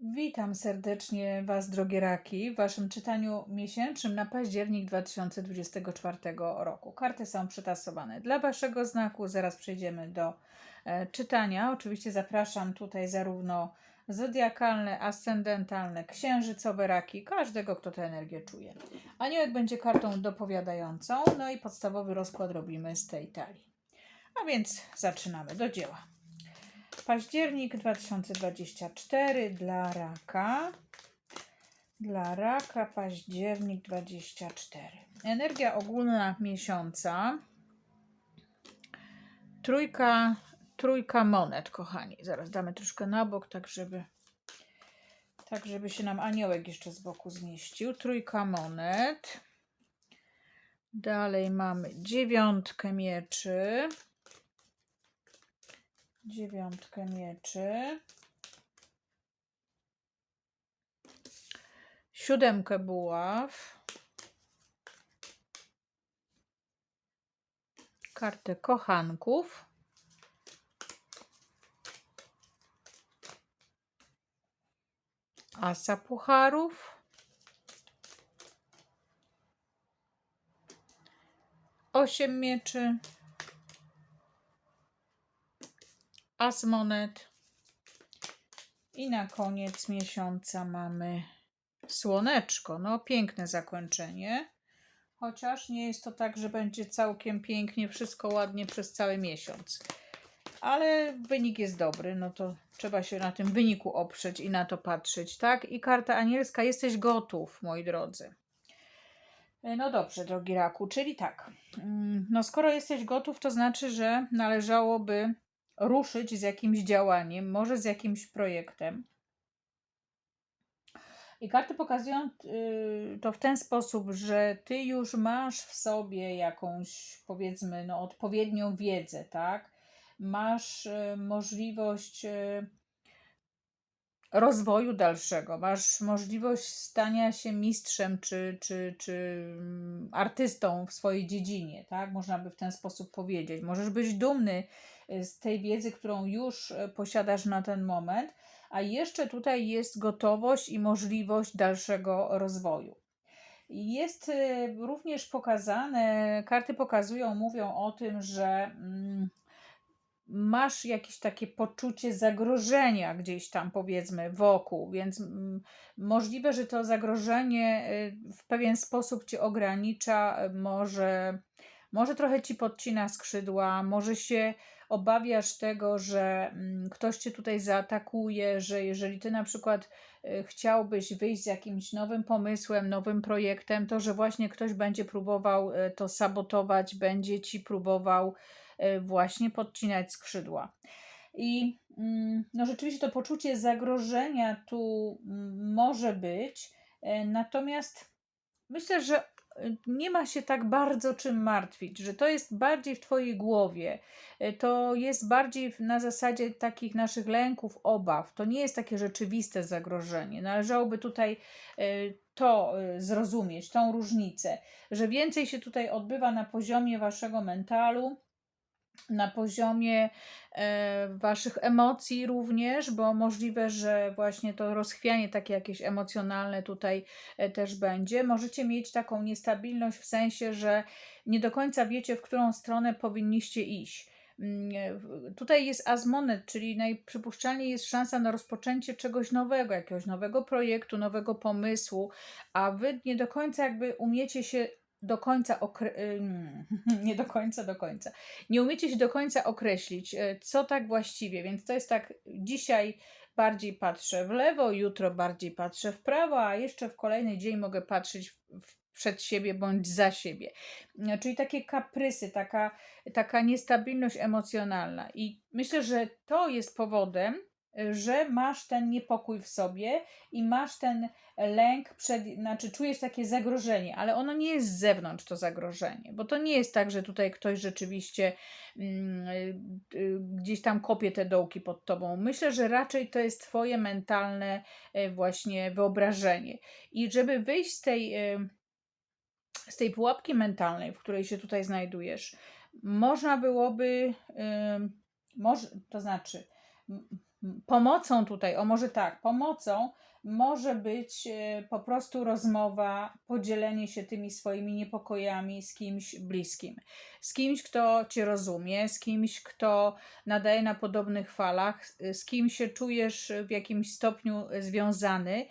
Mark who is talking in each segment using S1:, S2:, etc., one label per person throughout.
S1: Witam serdecznie Was, drogie raki, w Waszym czytaniu miesięcznym na październik 2024 roku. Karty są przetasowane dla Waszego znaku. Zaraz przejdziemy do e, czytania. Oczywiście zapraszam tutaj zarówno zodiakalne, ascendentalne, księżycowe raki, każdego, kto tę energię czuje. Aniołek będzie kartą dopowiadającą, no i podstawowy rozkład robimy z tej talii. A więc zaczynamy do dzieła. Październik 2024 dla raka. Dla raka październik 24. Energia ogólna miesiąca. Trójka, trójka monet, kochani. Zaraz damy troszkę na bok, tak żeby, tak żeby się nam aniołek jeszcze z boku zmieścił. Trójka monet. Dalej mamy dziewiątkę mieczy dziewiątkę mieczy, siódemkę buław, kartę kochanków, asa pucharów, osiem mieczy, as monet. I na koniec miesiąca mamy słoneczko. No, piękne zakończenie. Chociaż nie jest to tak, że będzie całkiem pięknie, wszystko ładnie przez cały miesiąc. Ale wynik jest dobry, no to trzeba się na tym wyniku oprzeć i na to patrzeć, tak? I karta anielska, jesteś gotów, moi drodzy. No dobrze, drogi raku, czyli tak. mm, No skoro jesteś gotów, to znaczy, że należałoby ruszyć z jakimś działaniem, może z jakimś projektem. I karty pokazują y, to w ten sposób, że ty już masz w sobie jakąś, powiedzmy, no, odpowiednią wiedzę, tak? Masz y, możliwość y, rozwoju dalszego, masz możliwość stania się mistrzem czy, czy, czy mm, artystą w swojej dziedzinie, tak? Można by w ten sposób powiedzieć. Możesz być dumny z tej wiedzy, którą już e, posiadasz na ten moment, a jeszcze tutaj jest gotowość i możliwość dalszego rozwoju. Jest e, również pokazane, karty pokazują, mówią o tym, że mm, masz jakieś takie poczucie zagrożenia gdzieś tam, powiedzmy, wokół, więc mm, możliwe, że to zagrożenie e, w pewien sposób cię ogranicza, może, może trochę ci podcina skrzydła, może się obawiasz tego, że mm, ktoś cię tutaj zaatakuje, że jeżeli ty na przykład y, chciałbyś wyjść z jakimś nowym pomysłem, nowym projektem, to że właśnie ktoś będzie próbował y, to sabotować, będzie ci próbował y, właśnie podcinać skrzydła. I mm, no rzeczywiście to poczucie zagrożenia tu mm, może być, natomiast myślę, że nie ma się tak bardzo czym martwić, że to jest bardziej w Twojej głowie, e, to jest bardziej na zasadzie takich naszych lęków, obaw. To nie jest takie rzeczywiste zagrożenie. Należałoby tutaj e, to e, zrozumieć, tą różnicę, że więcej się tutaj odbywa na poziomie Waszego mentalu na poziomie e, waszych emocji również, bo możliwe, że właśnie to rozchwianie takie jakieś emocjonalne tutaj e, też będzie. Możecie mieć taką niestabilność w sensie, że nie do końca wiecie, w którą stronę powinniście iść. Mm, e, tutaj jest azmonet, czyli najprzypuszczalniej jest szansa na rozpoczęcie czegoś nowego, jakiegoś nowego projektu, nowego pomysłu, a wy nie do końca jakby umiecie się do końca nie do końca, do końca. Nie umiecie się do końca określić, e, co tak właściwie, więc to jest tak, dzisiaj bardziej patrzę w lewo, jutro bardziej patrzę w prawo, a jeszcze w kolejny dzień mogę patrzeć w przed siebie bądź za siebie. E, czyli takie kaprysy, taka, taka niestabilność emocjonalna. I myślę, że to jest powodem, że masz ten niepokój w sobie i masz ten lęk przed, znaczy czujesz takie zagrożenie, ale ono nie jest z zewnątrz to zagrożenie, bo to nie jest tak, że tutaj ktoś rzeczywiście mm, y, y, gdzieś tam kopie te dołki pod tobą. Myślę, że raczej to jest twoje mentalne y, właśnie wyobrażenie. I żeby wyjść z tej, y, z tej pułapki mentalnej, w której się tutaj znajdujesz, można byłoby, to znaczy, pomocą tutaj, o może tak, pomocą może być e, po prostu rozmowa, podzielenie się tymi swoimi niepokojami z kimś bliskim, z kimś, kto cię rozumie, z kimś, kto nadaje na podobnych falach, z kim się czujesz w jakimś stopniu związany.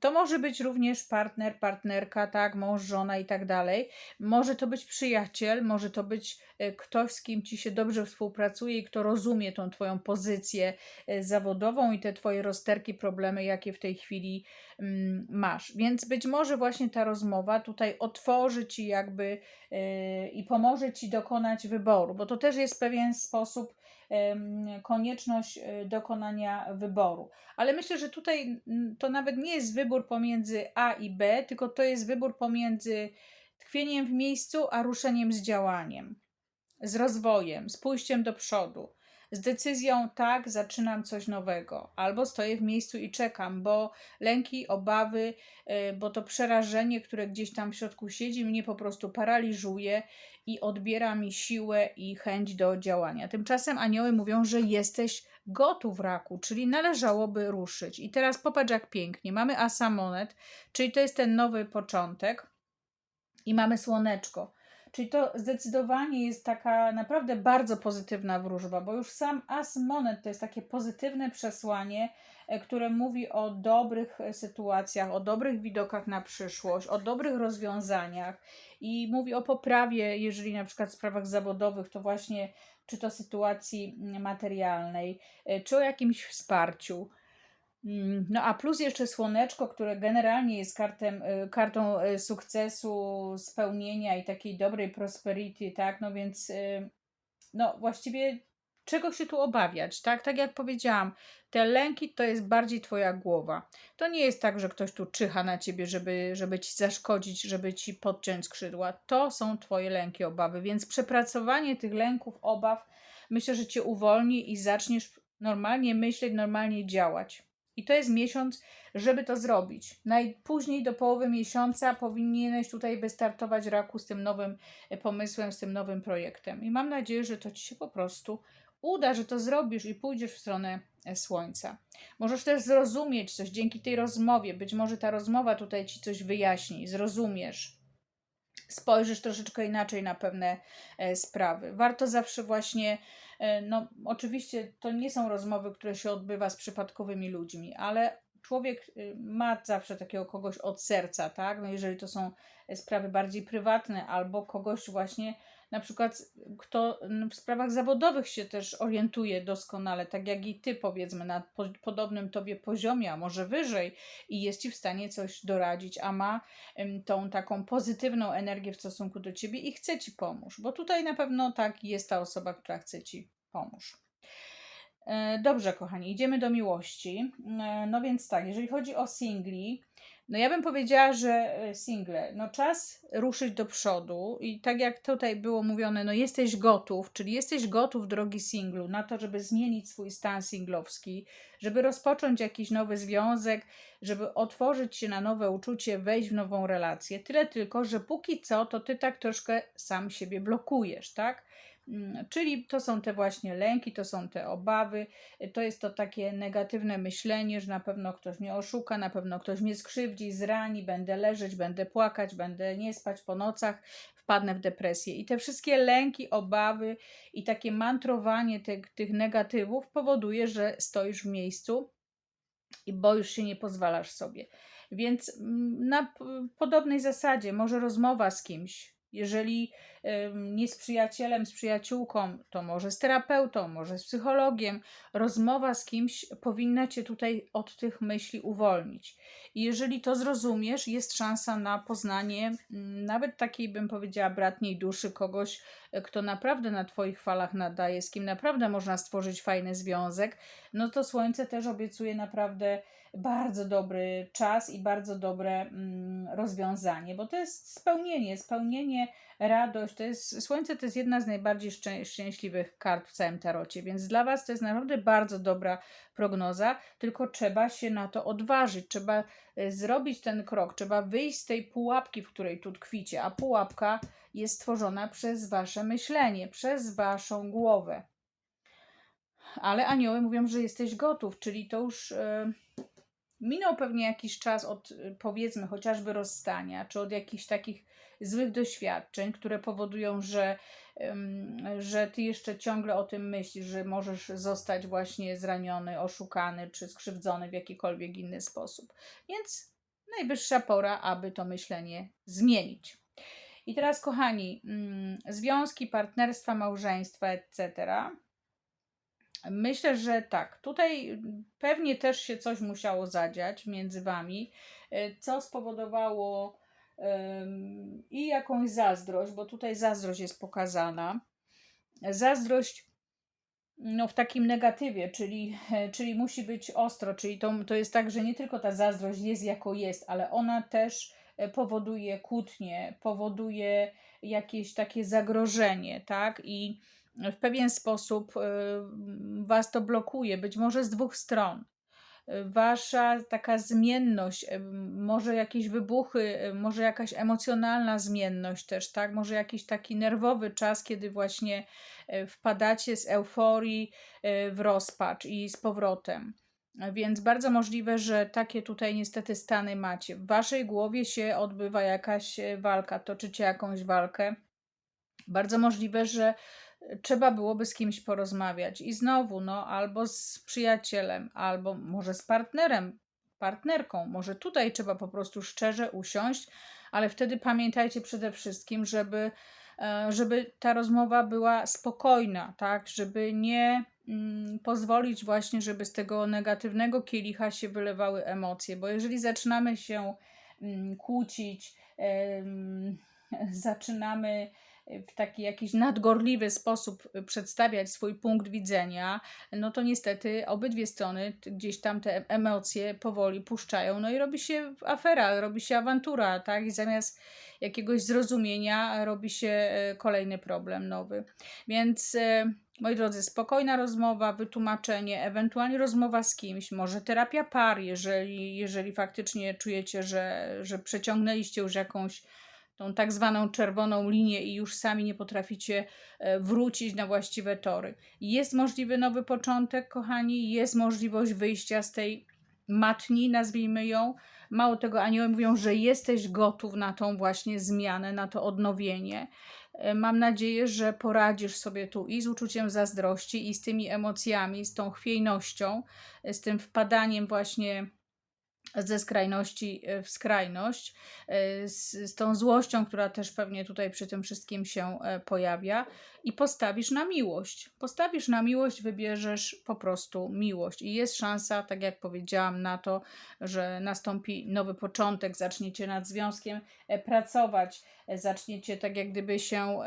S1: To może być również partner, partnerka, tak, mąż, żona i tak dalej. Może to być przyjaciel, może to być e, ktoś, z kim ci się dobrze współpracuje i kto rozumie tą twoją pozycję e, zawodową i te twoje rozterki, problemy, jakie w tej chwili mm, masz. Więc być może właśnie ta rozmowa tutaj otworzy ci jakby e, i pomoże ci dokonać wyboru, bo to też jest pewien sposób konieczność e, dokonania wyboru. Ale myślę, że tutaj mm, to nawet nie jest wybór pomiędzy A i B, tylko to jest wybór pomiędzy tkwieniem w miejscu, a ruszeniem z działaniem, z rozwojem, z pójściem do przodu, z decyzją tak, zaczynam coś nowego, albo stoję w miejscu i czekam, bo lęki, obawy, y, bo to przerażenie, które gdzieś tam w środku siedzi, mnie po prostu paraliżuje i odbiera mi siłę i chęć do działania. Tymczasem anioły mówią, że jesteś gotów raku, czyli należałoby ruszyć. I teraz popatrz jak pięknie. Mamy asa monet, czyli to jest ten nowy początek i mamy słoneczko. Czyli to zdecydowanie jest taka naprawdę bardzo pozytywna wróżba, bo już sam as monet to jest takie pozytywne przesłanie, e, które mówi o dobrych e, sytuacjach, o dobrych widokach na przyszłość, o dobrych rozwiązaniach i mówi o poprawie, jeżeli na przykład w sprawach zawodowych, to właśnie czy to sytuacji mm, materialnej, e, czy o jakimś wsparciu. Mm, No a plus jeszcze słoneczko, które generalnie jest kartem, y, kartą y, sukcesu, spełnienia i takiej dobrej prosperity, tak? No więc y, no właściwie czego się tu obawiać, tak? Tak jak powiedziałam, te lęki to jest bardziej twoja głowa. To nie jest tak, że ktoś tu czyha na ciebie, żeby, żeby ci zaszkodzić, żeby ci podciąć skrzydła. To są twoje lęki, obawy, więc przepracowanie tych lęków, obaw myślę, że cię uwolni i zaczniesz normalnie myśleć, normalnie działać. I to jest miesiąc, żeby to zrobić. Najpóźniej do połowy miesiąca powinieneś tutaj wystartować raku z tym nowym e, pomysłem, z tym nowym projektem. I mam nadzieję, że to ci się po prostu uda, że to zrobisz i pójdziesz w stronę e, słońca. Możesz też zrozumieć coś dzięki tej rozmowie. Być może ta rozmowa tutaj ci coś wyjaśni, zrozumiesz. Spojrzysz troszeczkę inaczej na pewne e, sprawy. Warto zawsze właśnie E, No, oczywiście to nie są rozmowy, które się odbywa z przypadkowymi ludźmi, ale człowiek y, ma zawsze takiego kogoś od serca, tak? No jeżeli to są e, sprawy bardziej prywatne, albo kogoś właśnie, na przykład, kto w sprawach zawodowych się też orientuje doskonale, tak jak i ty, powiedzmy, na po, podobnym tobie poziomie, a może wyżej, i jest ci w stanie coś doradzić, a ma tą taką pozytywną energię w stosunku do ciebie i chce ci pomóż, bo tutaj na pewno tak jest ta osoba, która chce ci pomóż. E, Dobrze, kochani, idziemy do miłości. E, No więc tak, jeżeli chodzi o singli, no ja bym powiedziała, że e, single, no czas ruszyć do przodu i tak jak tutaj było mówione, no jesteś gotów, czyli jesteś gotów, drogi singlu, na to, żeby zmienić swój stan singlowski, żeby rozpocząć jakiś nowy związek, żeby otworzyć się na nowe uczucie, wejść w nową relację. Tyle tylko, że póki co, to ty tak troszkę sam siebie blokujesz, tak? Mm, Czyli to są te właśnie lęki, to są te obawy, to jest to takie negatywne myślenie, że na pewno ktoś mnie oszuka, na pewno ktoś mnie skrzywdzi, zrani, będę leżeć, będę płakać, będę nie spać po nocach, wpadnę w depresję. I te wszystkie lęki, obawy i takie mantrowanie tych, tych negatywów powoduje, że stoisz w miejscu i boisz się, nie pozwalasz sobie. Więc mm, na podobnej zasadzie, może rozmowa z kimś, jeżeli nie z przyjacielem, z przyjaciółką, to może z terapeutą, może z psychologiem, rozmowa z kimś powinna cię tutaj od tych myśli uwolnić. I jeżeli to zrozumiesz, jest szansa na poznanie mm, nawet takiej, bym powiedziała, bratniej duszy, kogoś, e, kto naprawdę na Twoich falach nadaje, z kim naprawdę można stworzyć fajny związek, no to Słońce też obiecuje naprawdę bardzo dobry czas i bardzo dobre mm, rozwiązanie, bo to jest spełnienie, spełnienie, radość. To jest, słońce to jest jedna z najbardziej szczę- szczęśliwych kart w całym tarocie, więc dla Was to jest naprawdę bardzo dobra prognoza, tylko trzeba się na to odważyć, trzeba e, zrobić ten krok, trzeba wyjść z tej pułapki, w której tu tkwicie, a pułapka jest stworzona przez Wasze myślenie, przez Waszą głowę. ale anioły mówią, że jesteś gotów, czyli to już e, minął pewnie jakiś czas od e, powiedzmy chociażby rozstania, czy od jakichś takich złych doświadczeń, które powodują, że, że ty jeszcze ciągle o tym myślisz, że możesz zostać właśnie zraniony, oszukany, czy skrzywdzony w jakikolwiek inny sposób. Więc najwyższa pora, aby to myślenie zmienić. I teraz, kochani, mm, związki, partnerstwa, małżeństwa, etc. Myślę, że tak. Tutaj pewnie też się coś musiało zadziać między wami, y, co spowodowało i jakąś zazdrość, bo tutaj zazdrość jest pokazana. Zazdrość no, w takim negatywie, czyli, czyli musi być ostro, czyli to, to jest tak, że nie tylko ta zazdrość jest jako jest, ale ona też e, powoduje kłótnie, powoduje jakieś takie zagrożenie, tak? I w pewien sposób y, was to blokuje, być może z dwóch stron. Wasza taka zmienność, y, może jakieś wybuchy, y, może jakaś emocjonalna zmienność też, tak? Może jakiś taki nerwowy czas, kiedy właśnie wpadacie z euforii w rozpacz i z powrotem. Więc bardzo możliwe, że takie tutaj niestety stany macie. W waszej głowie się odbywa jakaś walka, toczycie jakąś walkę. Bardzo możliwe, że trzeba byłoby z kimś porozmawiać. I znowu, no, albo z przyjacielem, albo może z partnerem, partnerką. Może tutaj trzeba po prostu szczerze usiąść, ale wtedy pamiętajcie przede wszystkim, żeby, e, żeby ta rozmowa była spokojna, tak? Żeby nie mm, pozwolić właśnie, żeby z tego negatywnego kielicha się wylewały emocje, bo jeżeli zaczynamy się mm, kłócić, zaczynamy w taki jakiś nadgorliwy sposób y, przedstawiać swój punkt widzenia, no to niestety obydwie strony gdzieś tam te emocje powoli puszczają, no i robi się afera, robi się awantura, tak? I zamiast jakiegoś zrozumienia robi się y, kolejny problem nowy. Więc y, moi drodzy, spokojna rozmowa, wytłumaczenie, ewentualnie rozmowa z kimś, może terapia par, jeżeli, jeżeli faktycznie czujecie, że, że przeciągnęliście już jakąś tą tak zwaną czerwoną linię i już sami nie potraficie e, wrócić na właściwe tory. Jest możliwy nowy początek, kochani, jest możliwość wyjścia z tej matni, nazwijmy ją. Mało tego, anioły mówią, że jesteś gotów na tą właśnie zmianę, na to odnowienie. E, mam nadzieję, że poradzisz sobie tu i z uczuciem zazdrości, i z tymi emocjami, z tą chwiejnością, z tym wpadaniem właśnie ze skrajności e, w skrajność, e, z, z, tą złością, która też pewnie tutaj przy tym wszystkim się e, pojawia, i postawisz na miłość. Postawisz na miłość, wybierzesz po prostu miłość. I jest szansa, tak jak powiedziałam, na to, że nastąpi nowy początek, zaczniecie nad związkiem pracować, zaczniecie tak jak gdyby się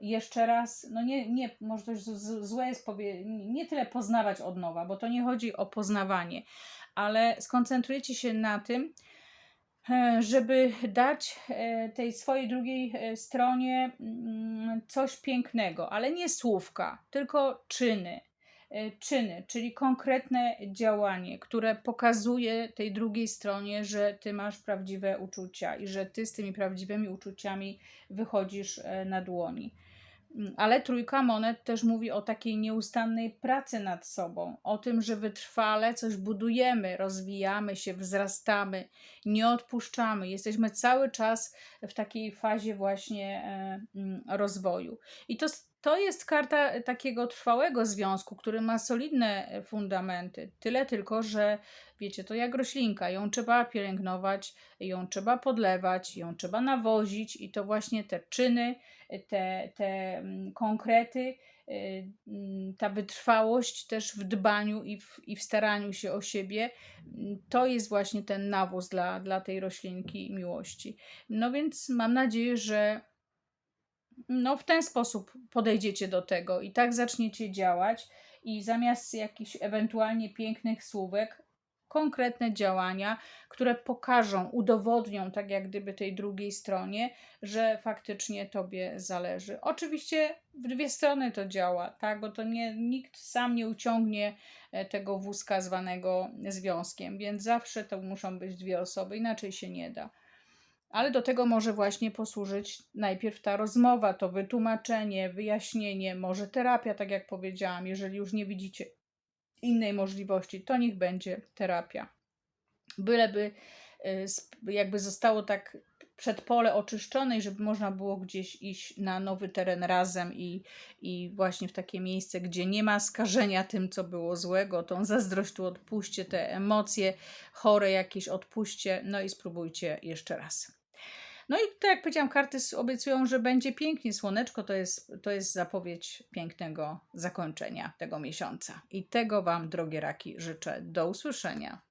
S1: jeszcze raz, no nie, nie może to złe jest powie, nie tyle poznawać od nowa, bo to nie chodzi o poznawanie, ale skoncentrujecie się na tym, e, żeby dać e, tej swojej drugiej e, stronie mm, coś pięknego, ale nie słówka, tylko czyny. Czyny, czyli konkretne działanie, które pokazuje tej drugiej stronie, że ty masz prawdziwe uczucia i że ty z tymi prawdziwymi uczuciami wychodzisz na dłoni. Mm, ale trójka monet też mówi o takiej nieustannej pracy nad sobą, o tym, że wytrwale coś budujemy, rozwijamy się, wzrastamy, nie odpuszczamy. Jesteśmy cały czas w takiej fazie właśnie e, mm, rozwoju. I to, to jest karta takiego trwałego związku, który ma solidne fundamenty. Tyle tylko, że wiecie, to jak roślinka, ją trzeba pielęgnować, ją trzeba podlewać, ją trzeba nawozić i to właśnie te czyny, te, te mm, konkrety, mm, ta wytrwałość też w dbaniu i w, i w staraniu się o siebie, mm, to jest właśnie ten nawóz dla, dla tej roślinki miłości. No więc mam nadzieję, że no w ten sposób podejdziecie do tego i tak zaczniecie działać i zamiast jakichś ewentualnie pięknych słówek, konkretne działania, które pokażą, udowodnią, tak jak gdyby tej drugiej stronie, że faktycznie tobie zależy. Oczywiście w dwie strony to działa, tak, bo to nie, nikt sam nie uciągnie e, tego wózka zwanego związkiem, więc zawsze to muszą być dwie osoby, inaczej się nie da. Ale do tego może właśnie posłużyć najpierw ta rozmowa, to wytłumaczenie, wyjaśnienie, może terapia, tak jak powiedziałam. Jeżeli już nie widzicie innej możliwości, to niech będzie terapia. Byleby y, jakby zostało tak przedpole oczyszczone i żeby można było gdzieś iść na nowy teren razem i, i właśnie w takie miejsce, gdzie nie ma skażenia tym, co było złego, tą zazdrość tu odpuśćcie, te emocje chore jakieś odpuśćcie, no i spróbujcie jeszcze raz. No i tak jak powiedziałam, karty obiecują, że będzie pięknie. Słoneczko to jest, to jest zapowiedź pięknego zakończenia tego miesiąca. I tego Wam, drogie raki, życzę. Do usłyszenia.